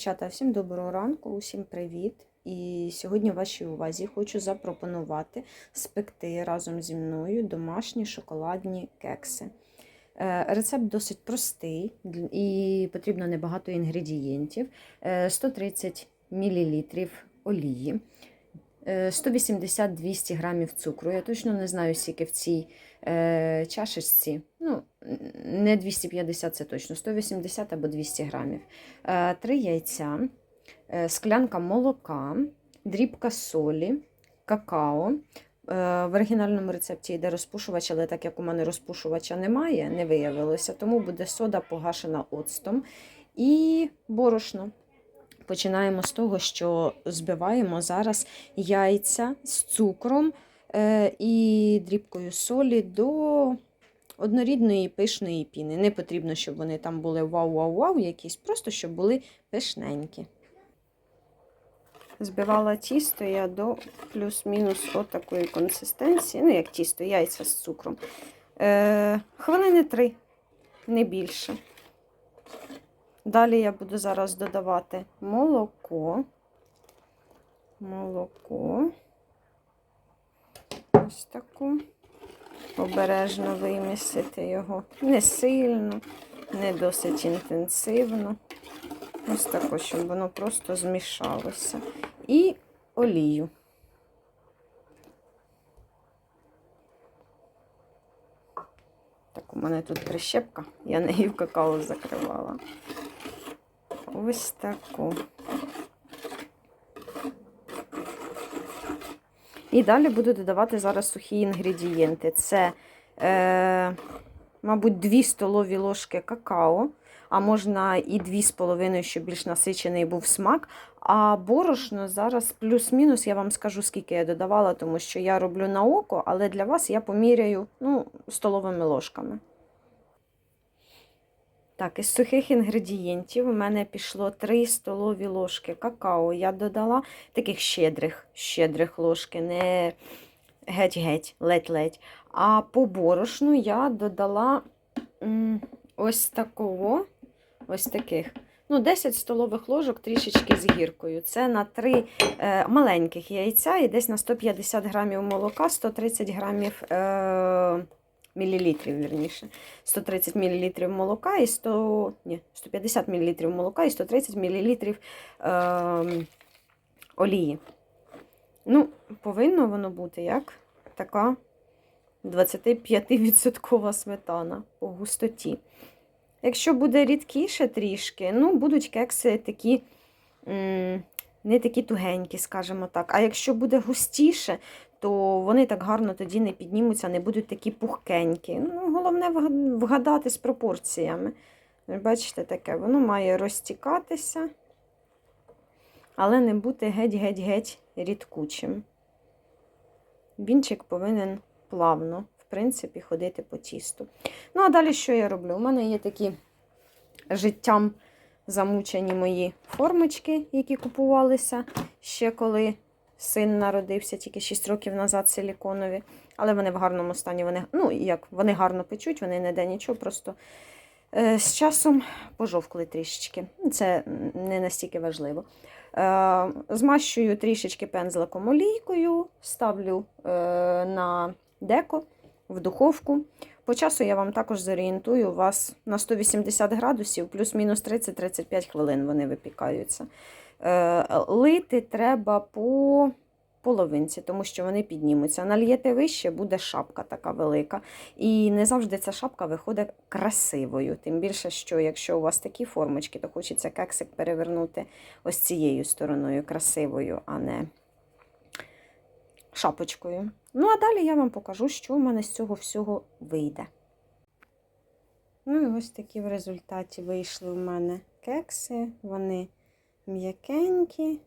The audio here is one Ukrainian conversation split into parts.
Дівчата, всім доброго ранку, усім привіт! І сьогодні вашій увазі хочу запропонувати спекти разом зі мною домашні шоколадні кекси. Е, Рецепт досить простий і потрібно небагато інгредієнтів. Е, 130 мл олії, е, 180-200 грамів цукру. Я точно не знаю, скільки в цій е, чашечці. Ну, не 250 це точно, 180 або 200 грамів. Е, Три яйця, е, склянка молока, дрібка солі, какао. Е, В оригінальному рецепті йде розпушувач, але так як у мене розпушувача немає, не виявилося, тому буде сода погашена оцтом і борошно. Починаємо з того, що збиваємо зараз яйця з цукром е, і дрібкою солі до однорідної пишної піни. Не потрібно, щоб вони там були вау-вау-вау якісь, просто щоб були пишненькі. Збивала тісто я до плюс-мінус отакої консистенції. Ну, як тісто, яйця з цукром. Е, хвилини три, не більше. Далі я буду зараз додавати молоко. Молоко. Ось таку. Обережно вимісити його. Не сильно, не досить інтенсивно. Ось тако, щоб воно просто змішалося. І олію. Так, у мене тут прищепка, я нею какао закривала. Ось таку. І далі буду додавати зараз сухі інгредієнти. Це, е, мабуть, 2 столові ложки какао, а можна і 2,5, щоб більш насичений був смак. А борошно зараз плюс-мінус, я вам скажу, скільки я додавала, тому що я роблю на око, але для вас я поміряю ну, столовими ложками. Так, із сухих інгредієнтів у мене пішло 3 столові ложки какао. Я додала таких щедрих, щедрих ложки, не геть-геть, ледь-ледь. А по борошну я додала ось такого, ось таких. Ну, 10 столових ложок трішечки з гіркою. Це на 3 е, маленьких яйця і десь на 150 грамів молока, 130 грамів. Е, мілілітрів, вірніше. 130 мл молока і 100, ні, 150 мл молока і 130 мл е, олії. Ну, повинно воно бути як така 25% сметана по густоті. Якщо буде рідкіше трішки, ну, будуть кекси такі. Не такі тугенькі, скажімо так. А якщо буде густіше, то вони так гарно тоді не піднімуться, не будуть такі пухкенькі. Ну, Головне вгадати з пропорціями. Бачите, таке, воно має розтікатися, але не бути геть-геть-геть рідкучим. Бінчик повинен плавно, в принципі, ходити по тісту. Ну, а далі що я роблю? У мене є такі життям замучені мої формочки, які купувалися ще коли син народився тільки 6 років назад силіконові. Але вони в гарному стані. Вони, ну, як, вони гарно печуть, вони не де нічого, просто е, з часом пожовкли трішечки. Це не настільки важливо. Е, змащую трішечки пензликом олійкою, ставлю е, на деко в духовку. По часу я вам також зорієнтую, вас на 180 градусів, плюс-мінус 30-35 хвилин вони випікаються. Е, Лити треба по половинці, тому що вони піднімуться. Нальєте вище, буде шапка така велика. І не завжди ця шапка виходить красивою. Тим більше, що якщо у вас такі формочки, то хочеться кексик перевернути ось цією стороною красивою, а не шапочкою. Ну, а далі я вам покажу, що у мене з цього всього вийде. Ну, і ось такі в результаті вийшли в мене кекси. Вони м'якенькі.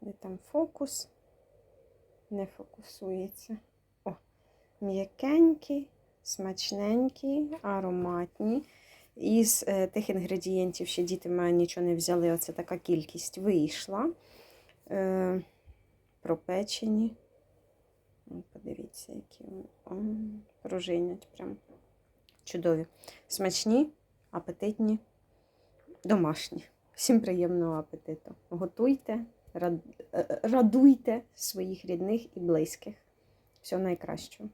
Де там фокус? Не фокусується. О, м'якенькі, смачненькі, ароматні. Із е, тих інгредієнтів, що діти мої нічого не взяли, оце така кількість вийшла. Е, пропечені. Подивіться, які пружинять прям чудові. Смачні, апетитні, домашні. Всім приємного апетиту. Готуйте, рад- е, радуйте своїх рідних і близьких. Всього найкращого.